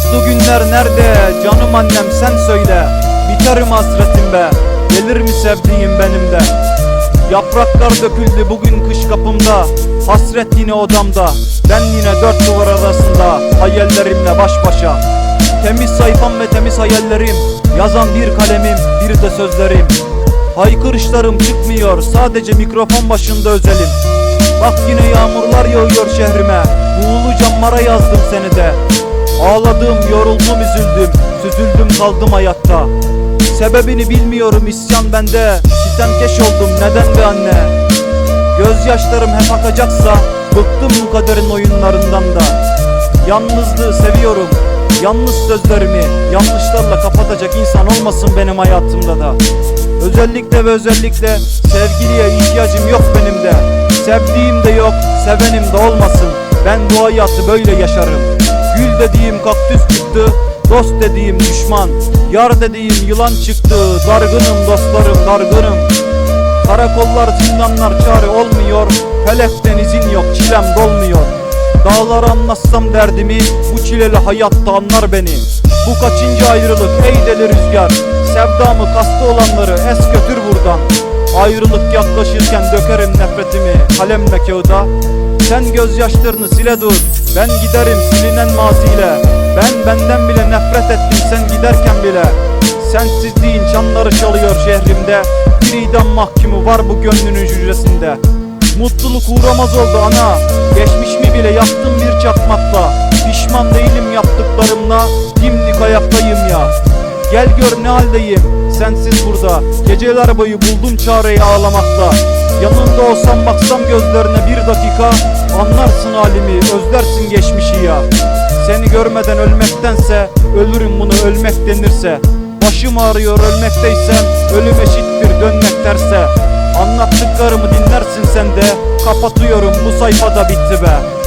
günler nerede? Canım annem sen söyle. Biterim hasretim be. Gelir mi sevdiğim benim de? Yapraklar döküldü bugün kış kapımda. Hasret yine odamda. Ben yine dört duvar arasında. Hayallerimle baş başa. Temiz sayfam ve temiz hayallerim. Yazan bir kalemim bir de sözlerim. Haykırışlarım çıkmıyor. Sadece mikrofon başında özelim. Bak yine yağmurlar yağıyor şehrime. Buğulu camlara yazdım seni de Ağladım, yoruldum, üzüldüm. Süzüldüm kaldım hayatta. Sebebini bilmiyorum isyan bende. Sitemkeş oldum neden be anne? Gözyaşlarım hep akacaksa Bıktım bu kaderin oyunlarından da. Yalnızlığı seviyorum Yalnız sözlerimi yanlışlarla kapatacak insan olmasın benim hayatımda da. Özellikle ve özellikle sevgiliye ihtiyacım yok benim de. Sevdiğim de yok, sevenim de olmasın. Ben bu hayatı böyle yaşarım Gül dediğim kaktüs çıktı Dost dediğim düşman. Yar dediğim yılan çıktı Dargınım dostlarım dargınım. Karakollar zindanlar çare olmuyor. Felekten izin yok çilem dolmuyor. Dağlara anlatsam derdimi Bu çileli hayatta anlar beni. Bu kaçıncı ayrılık ey deli rüzgar? Sevdamı kastı olanları es götür buradan. Ayrılık yaklaşırken dökerim nefretimi kalemle kağıda Sen gözyaşlarını sile dur. Ben giderim silinen maziyle. Ben benden bile nefret ettim sen giderken bile. Sensizliğin çanları çalıyor şehrimde. Bir idam mahkumu var bu gönlünün hücresinde. Mutluluk uğramaz oldu ana. Geçmiş mi bile yaktım bir çakmakla? Pişman değilim yaptıklarımla. Dimdik ayaktayım ya. Gel gör ne haldeyim Sensiz burada Geceler boyu buldum çareyi ağlamakta. Yanında olsam baksam gözlerine bir dakika Anlarsın halimi özlersin geçmişi ya. Seni görmeden ölmektense Ölürüm bunu ölmek denirse. Başım ağrıyor ölmekteysem Ölüm eşittir dönmek terse Anlattıklarımı dinlersin sen de Kapatıyorum bu sayfada bitti be